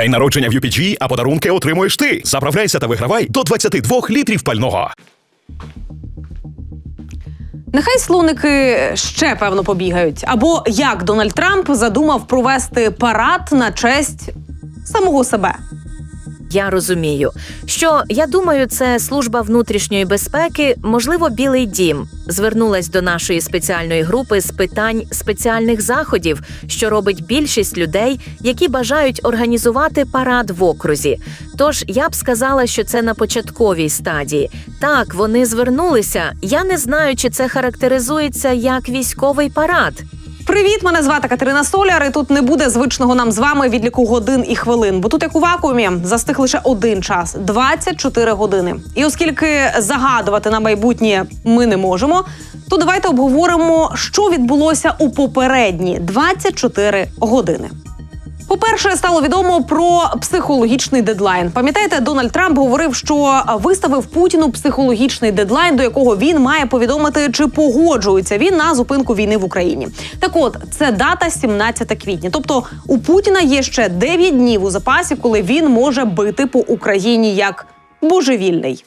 День народження в UPG, а подарунки отримуєш ти. Заправляйся та вигравай до 22 літрів пального. Нехай слоники ще певно побігають. Або як Дональд Трамп задумав провести парад на честь самого себе. Я розумію, що я думаю, це служба внутрішньої безпеки, можливо, Білий Дім звернулась до нашої спеціальної групи з питань спеціальних заходів, що робить більшість людей, які бажають організувати парад в окрузі. Тож я б сказала, що це на початковій стадії. Так, вони звернулися. Я не знаю, чи це характеризується як військовий парад. Привіт, мене звати Катерина Соляр. І тут не буде звичного нам з вами відліку годин і хвилин. Бо тут, як у вакуумі, застиг лише один час 24 години. І оскільки загадувати на майбутнє ми не можемо, то давайте обговоримо, що відбулося у попередні 24 години. По-перше, стало відомо про психологічний дедлайн. Пам'ятаєте, Дональд Трамп говорив, що виставив Путіну психологічний дедлайн, до якого він має повідомити, чи погоджується він на зупинку війни в Україні. Так, от це дата 17 квітня. Тобто у Путіна є ще 9 днів у запасі, коли він може бити по Україні як божевільний.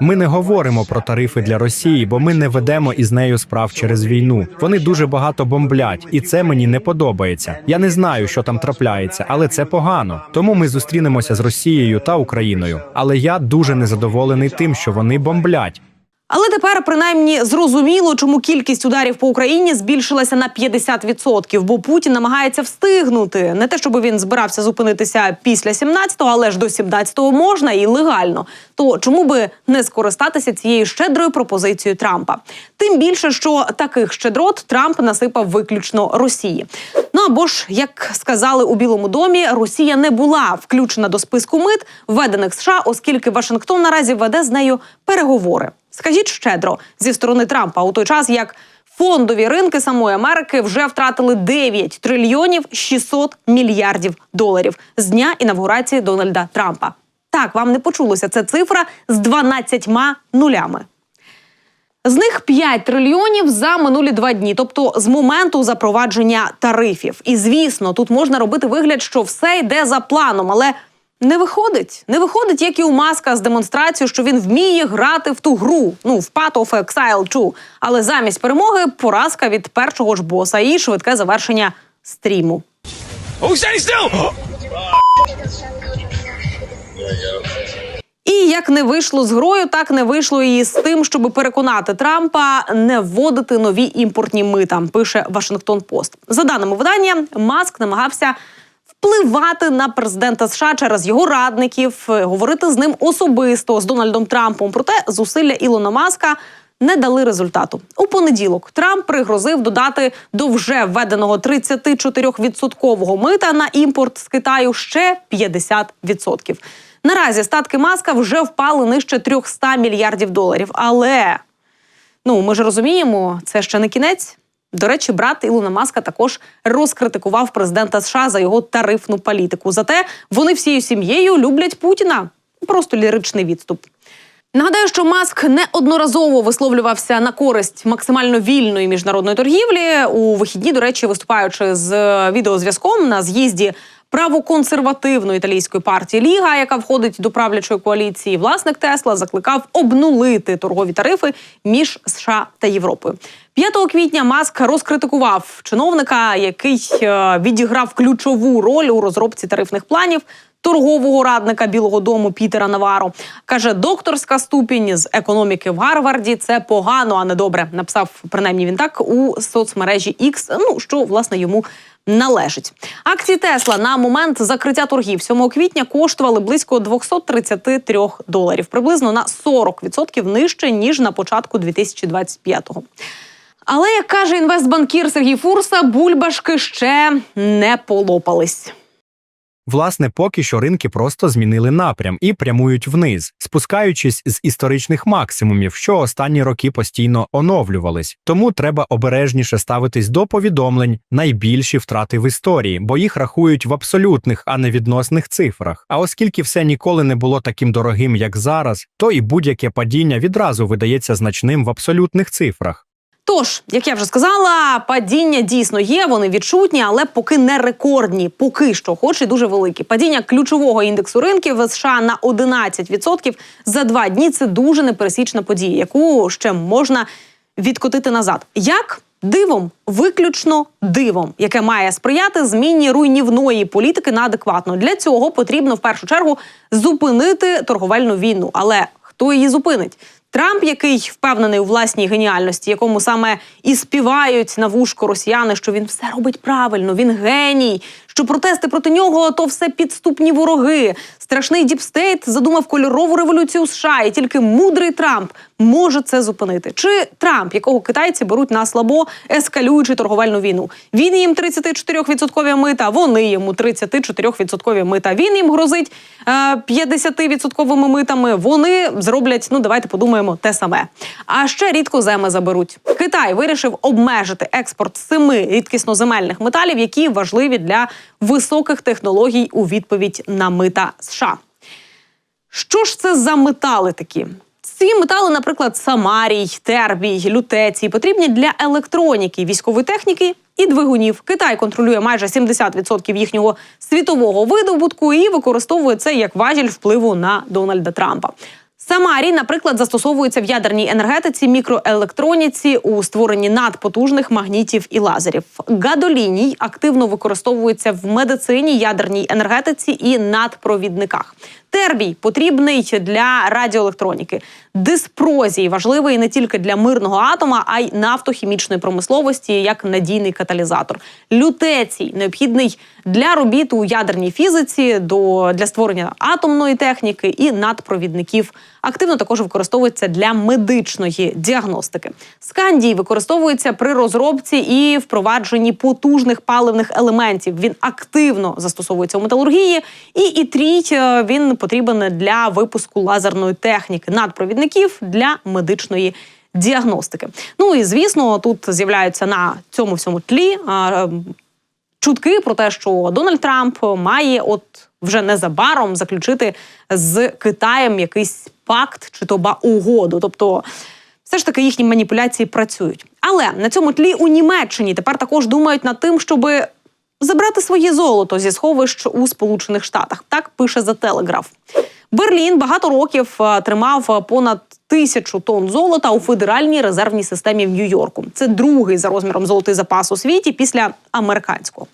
Ми не говоримо про тарифи для Росії, бо ми не ведемо із нею справ через війну. Вони дуже багато бомблять, і це мені не подобається. Я не знаю, що там трапляється, але це погано. Тому ми зустрінемося з Росією та Україною. Але я дуже незадоволений тим, що вони бомблять. Але тепер принаймні зрозуміло, чому кількість ударів по Україні збільшилася на 50%, бо Путін намагається встигнути. Не те, щоб він збирався зупинитися після 17-го, але ж до 17-го можна і легально. То чому би не скористатися цією щедрою пропозицією Трампа? Тим більше, що таких щедрот Трамп насипав виключно Росії. Ну або ж, як сказали у Білому домі, Росія не була включена до списку мит, введених США, оскільки Вашингтон наразі веде з нею переговори. Скажіть щедро зі сторони Трампа у той час, як фондові ринки самої Америки вже втратили 9 трильйонів 600 мільярдів доларів з дня інавгурації Дональда Трампа. Так, вам не почулося. Це цифра з 12 нулями. З них 5 трильйонів за минулі два дні, тобто з моменту запровадження тарифів. І звісно, тут можна робити вигляд, що все йде за планом, але не виходить. Не виходить, як і у маска з демонстрацією, що він вміє грати в ту гру. Ну в Path of Exile 2. Але замість перемоги поразка від першого ж боса і швидке завершення стріму. Oh! І як не вийшло з грою, так не вийшло і з тим, щоб переконати Трампа не вводити нові імпортні мита. Пише Вашингтон Пост. За даними видання, Маск намагався впливати на президента США через його радників, е, говорити з ним особисто з Дональдом Трампом. Проте зусилля Ілона Маска. Не дали результату у понеділок. Трамп пригрозив додати до вже введеного 34% мита на імпорт з Китаю ще 50%. Наразі статки маска вже впали нижче 300 мільярдів доларів. Але ну ми ж розуміємо, це ще не кінець. До речі, брат Ілона Маска також розкритикував президента США за його тарифну політику. Зате вони всією сім'єю люблять Путіна. Просто ліричний відступ. Нагадаю, що Маск неодноразово висловлювався на користь максимально вільної міжнародної торгівлі у вихідні. До речі, виступаючи з е, відеозв'язком на з'їзді правоконсервативної італійської партії Ліга, яка входить до правлячої коаліції, власник Тесла закликав обнулити торгові тарифи між США та Європою. 5 квітня Маск розкритикував чиновника, який е, відіграв ключову роль у розробці тарифних планів. Торгового радника Білого Дому Пітера Наваро каже, докторська ступінь з економіки в Гарварді це погано, а не добре. Написав принаймні він так у соцмережі X, ну що власне йому належить. Акції Тесла на момент закриття торгів 7 квітня коштували близько 233 доларів, приблизно на 40% нижче ніж на початку 2025-го. Але як каже інвестбанкір Сергій Фурса, бульбашки ще не полопались. Власне, поки що ринки просто змінили напрям і прямують вниз, спускаючись з історичних максимумів, що останні роки постійно оновлювались. Тому треба обережніше ставитись до повідомлень найбільші втрати в історії, бо їх рахують в абсолютних, а не відносних цифрах. А оскільки все ніколи не було таким дорогим, як зараз, то і будь-яке падіння відразу видається значним в абсолютних цифрах. Тож, як я вже сказала, падіння дійсно є, вони відчутні, але поки не рекордні, поки що, хоч і дуже великі. Падіння ключового індексу ринків в США на 11% за два дні це дуже непересічна подія, яку ще можна відкотити назад. Як? Дивом, виключно дивом, яке має сприяти зміні руйнівної політики на адекватно. Для цього потрібно в першу чергу зупинити торговельну війну. Але хто її зупинить? Трамп, який впевнений у власній геніальності, якому саме і співають на вушко росіяни, що він все робить правильно, він геній. Що протести проти нього то все підступні вороги. Страшний діпстейт задумав кольорову революцію США, і тільки мудрий Трамп може це зупинити. Чи Трамп, якого китайці беруть на слабо, ескалюючи торговельну війну? Він їм 34% мита, вони йому 34% мита. Він їм грозить е, 50% митами. Вони зроблять, ну давайте подумаємо, те саме. А ще рідко земи заберуть. Китай вирішив обмежити експорт семи рідкісноземельних металів, які важливі для високих технологій у відповідь на мита США. Що ж це за метали такі? Ці метали, наприклад, самарій, тербій, лютецій, потрібні для електроніки, військової техніки і двигунів. Китай контролює майже 70% їхнього світового видобутку і використовує це як важіль впливу на Дональда Трампа. Самарій, наприклад, застосовується в ядерній енергетиці, мікроелектроніці у створенні надпотужних магнітів і лазерів. Гадоліній активно використовується в медицині, ядерній енергетиці і надпровідниках. Тербій потрібний для радіоелектроніки. Диспрозій важливий не тільки для мирного атома, а й нафтохімічної промисловості як надійний каталізатор. Лютецій необхідний для робіт у ядерній фізиці, до для створення атомної техніки і надпровідників. Активно також використовується для медичної діагностики. Скандій використовується при розробці і впровадженні потужних паливних елементів. Він активно застосовується у металургії, і ітрій е, він потрібен для випуску лазерної техніки, надпровідників для медичної діагностики. Ну і звісно, тут з'являються на цьому всьому тлі а, чутки про те, що Дональд Трамп має от вже незабаром заключити з Китаєм якийсь пакт чи то ба угоду. Тобто, все ж таки їхні маніпуляції працюють. Але на цьому тлі у Німеччині тепер також думають над тим, щоби забрати своє золото зі сховищ у Сполучених Штатах. Так пише за Телеграф. Берлін багато років е, тримав е, понад тисячу тонн золота у федеральній резервній системі в Нью-Йорку. Це другий за розміром золотий запас у світі після американського.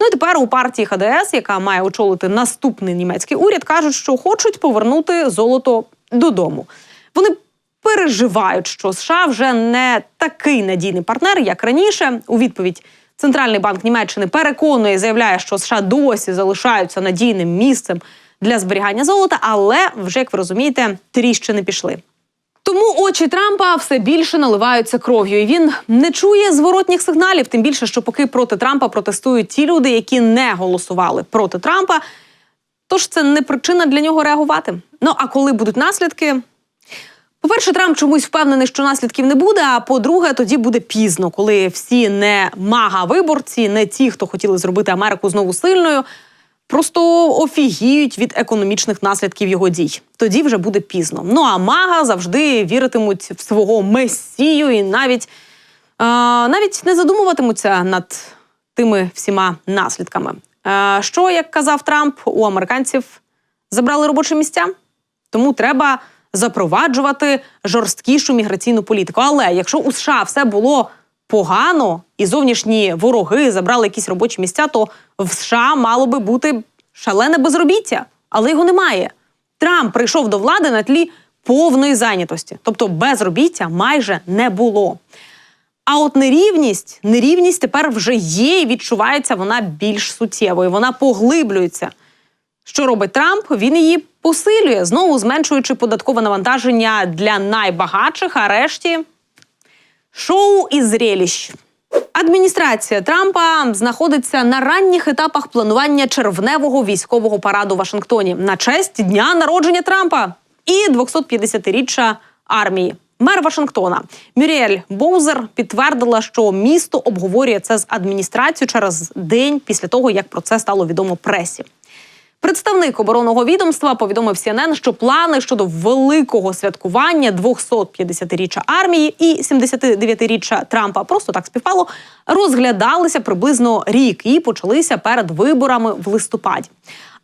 Ну і тепер у партії ХДС, яка має очолити наступний німецький уряд, кажуть, що хочуть повернути золото додому. Вони переживають, що США вже не такий надійний партнер, як раніше. У відповідь Центральний банк Німеччини переконує, і заявляє, що США досі залишаються надійним місцем для зберігання золота, але вже як ви розумієте, тріщини пішли. Тому очі Трампа все більше наливаються кров'ю, і він не чує зворотніх сигналів. Тим більше, що поки проти Трампа протестують ті люди, які не голосували проти Трампа. Тож це не причина для нього реагувати. Ну а коли будуть наслідки? По-перше, Трамп чомусь впевнений, що наслідків не буде. А по-друге, тоді буде пізно, коли всі не мага-виборці, не ті, хто хотіли зробити Америку знову сильною, просто офігіють від економічних наслідків його дій. Тоді вже буде пізно. Ну а мага завжди віритимуть в свого месію і навіть, е, навіть не задумуватимуться над тими всіма наслідками. Е, що, як казав Трамп, у американців забрали робочі місця, тому треба запроваджувати жорсткішу міграційну політику. Але якщо у США все було погано і зовнішні вороги забрали якісь робочі місця, то в США мало би бути шалене безробіття, але його немає. Трамп прийшов до влади на тлі повної зайнятості, тобто безробіття майже не було. А от нерівність, нерівність тепер вже є і відчувається вона більш суттєвою. Вона поглиблюється. Що робить Трамп? Він її посилює, знову зменшуючи податкове навантаження для найбагатших, а решті шоу і зреліщ. Адміністрація Трампа знаходиться на ранніх етапах планування червневого військового параду в Вашингтоні на честь дня народження Трампа і 250-річчя армії. Мер Вашингтона Мюріель Боузер підтвердила, що місто обговорює це з адміністрацією через день після того, як про це стало відомо пресі. Представник оборонного відомства повідомив CNN, що плани щодо великого святкування 250-річчя армії і 79-річчя Трампа просто так співпало, розглядалися приблизно рік і почалися перед виборами в листопаді.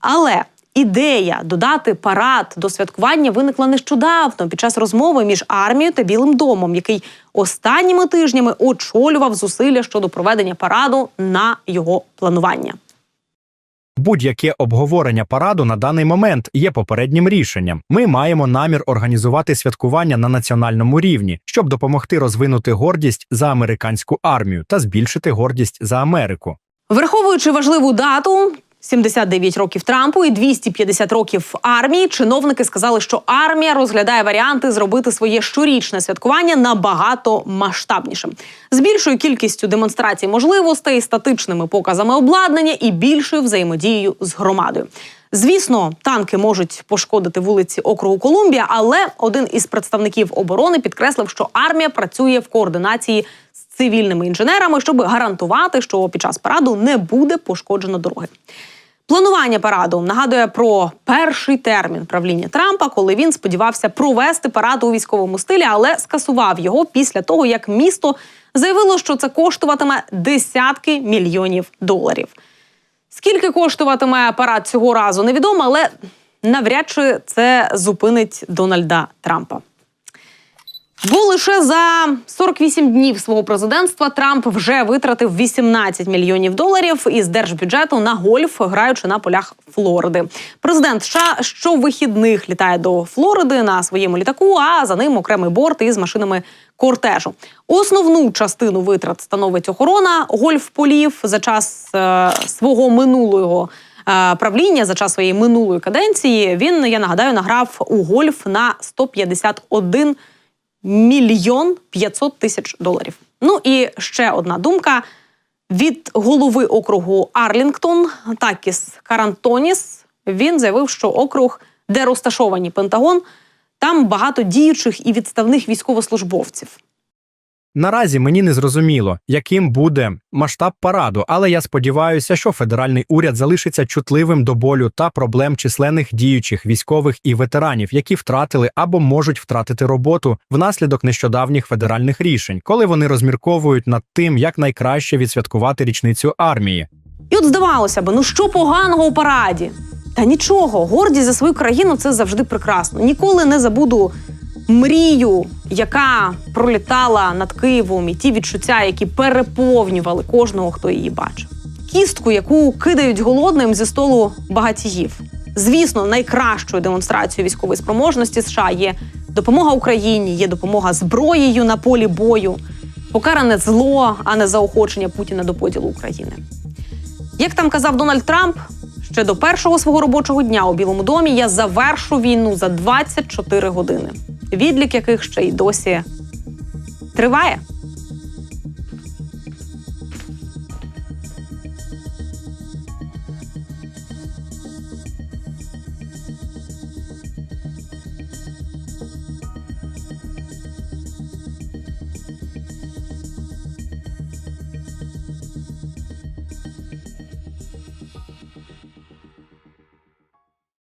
Але ідея додати парад до святкування виникла нещодавно під час розмови між армією та Білим домом, який останніми тижнями очолював зусилля щодо проведення параду на його планування. Будь-яке обговорення параду на даний момент є попереднім рішенням. Ми маємо намір організувати святкування на національному рівні, щоб допомогти розвинути гордість за американську армію та збільшити гордість за Америку. Враховуючи важливу дату. 79 років Трампу і 250 років армії. Чиновники сказали, що армія розглядає варіанти зробити своє щорічне святкування набагато масштабнішим, з більшою кількістю демонстрацій можливостей, статичними показами обладнання і більшою взаємодією з громадою. Звісно, танки можуть пошкодити вулиці округу Колумбія, але один із представників оборони підкреслив, що армія працює в координації з цивільними інженерами, щоб гарантувати, що під час параду не буде пошкоджено дороги. Планування параду нагадує про перший термін правління Трампа, коли він сподівався провести парад у військовому стилі, але скасував його після того, як місто заявило, що це коштуватиме десятки мільйонів доларів. Скільки коштуватиме парад цього разу, невідомо, але навряд чи це зупинить Дональда Трампа. Бо лише за 48 днів свого президентства Трамп вже витратив 18 мільйонів доларів із держбюджету на гольф, граючи на полях Флориди. Президент США щовихідних літає до Флориди на своєму літаку, а за ним окремий борт із машинами кортежу. Основну частину витрат становить охорона гольф-полів за час е, свого минулого. е, Правління за час своєї минулої каденції він, я нагадаю, награв у гольф на 151 мільйон 500 тисяч доларів. Ну і ще одна думка від голови округу Арлінгтон Такіс Карантоніс. Він заявив, що округ, де розташовані Пентагон, там багато діючих і відставних військовослужбовців. Наразі мені не зрозуміло, яким буде масштаб параду, але я сподіваюся, що федеральний уряд залишиться чутливим до болю та проблем численних діючих військових і ветеранів, які втратили або можуть втратити роботу внаслідок нещодавніх федеральних рішень, коли вони розмірковують над тим, як найкраще відсвяткувати річницю армії. І от здавалося б, ну що поганого у параді? Та нічого, гордість за свою країну це завжди прекрасно. Ніколи не забуду мрію, яка пролітала над Києвом, і ті відчуття, які переповнювали кожного, хто її бачив. Кістку, яку кидають голодним зі столу багатіїв. Звісно, найкращою демонстрацією військової спроможності США є допомога Україні, є допомога зброєю на полі бою, покаране зло, а не заохочення Путіна до поділу України. Як там казав Дональд Трамп, ще до першого свого робочого дня у Білому домі я завершу війну за 24 години, відлік яких ще й досі триває.